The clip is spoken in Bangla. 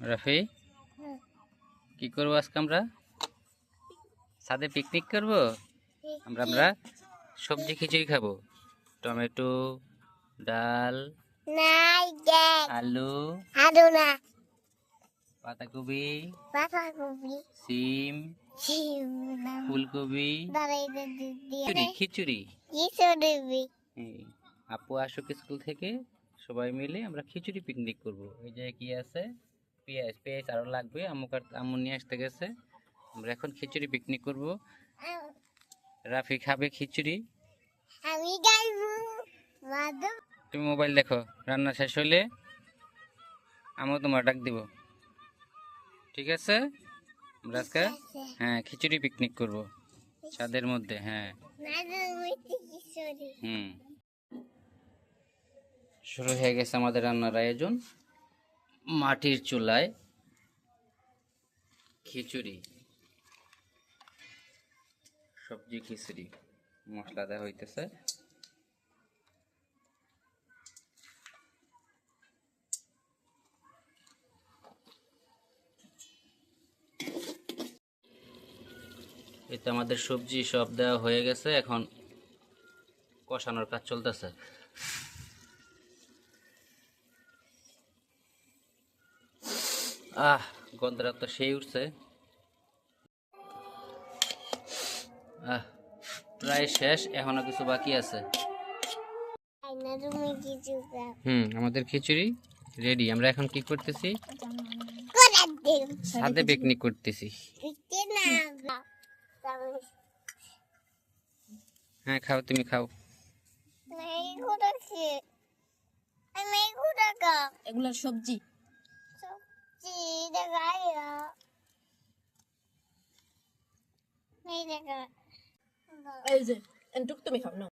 রাফি? কি করব আজকে আমরা? সাথে পিকনিক করব? আমরা আমরা সবজি খিচুড়ি খাব। টমেটো ডাল আলু আদু না। পাতাকপি বাঁধাকপি সিম ফুলকপি। খিচুড়ি খিচুড়ি। আপু আসুক স্কুল থেকে সবাই মিলে আমরা খিচুড়ি পিকনিক করব। এই যে কি আছে? পেঁয়াজ পেঁয়াজ আরও লাগবে। আম্মু কাট- আম্মু নিয়ে আসতে গেছে। আমরা এখন খিচুড়ি পিকনিক করব। রাফি খাবে খিচুড়ি? আমি তুমি মোবাইল দেখো রান্না শেষ হলে আমিও তোমার ডাক দিব। ঠিক আছে? আমরা আজকে হ্যাঁ খিচুড়ি পিকনিক করব। ছাদের মধ্যে হ্যাঁ। মাদু মিষ্টি কিশোরী হুম। শুরু হয়ে গেছে আমাদের রান্নার আয়োজন। মাটির চুলায় খিচুড়ি। সবজি খিচুড়ি। মশলা দেওয়া হইতেছে। এতে আমাদের সবজি সব দেওয়া হয়ে গেছে। এখন কষানোর কাজ চলতেছে। আহ গন্ধটা তো সেই উঠছে। আহ প্রায় শেষ এখনও কিছু বাকি আছে। আইনা তুমি কিছু দাও হুম আমাদের খিচুড়ি রেডি আমরা এখন কি করতেছি? ছাদে পিকনিক করতেছি। হ্যাঁ খাও তুমি খাও। এগুলা সবজি। এই যে এনটুক তুমি খাও না